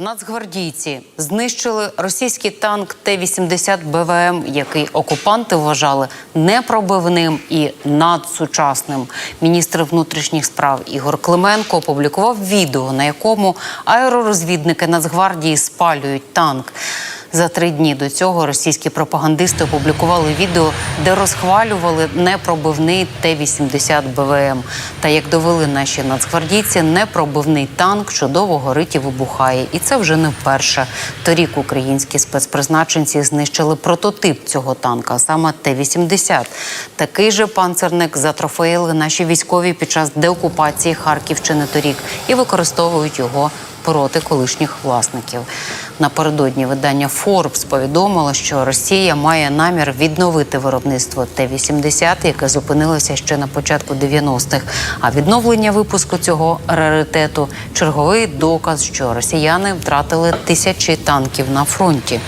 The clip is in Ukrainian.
Нацгвардійці знищили російський танк Т-80 БВМ, який окупанти вважали непробивним і надсучасним. Міністр внутрішніх справ Ігор Клименко опублікував відео, на якому аеророзвідники Нацгвардії спалюють танк. За три дні до цього російські пропагандисти опублікували відео, де розхвалювали непробивний Т-80 БВМ. Та як довели наші нацгвардійці, непробивний танк чудово горить і вибухає. І це вже не вперше. Торік українські спецпризначенці знищили прототип цього танка, саме Т-80. Такий же панцерник затрофеїли наші військові під час деокупації Харківщини торік і використовують його проти колишніх власників. Напередодні видання Forbes повідомило, що Росія має намір відновити виробництво Т-80, яке зупинилося ще на початку 90-х. А відновлення випуску цього раритету черговий доказ, що росіяни втратили тисячі танків на фронті.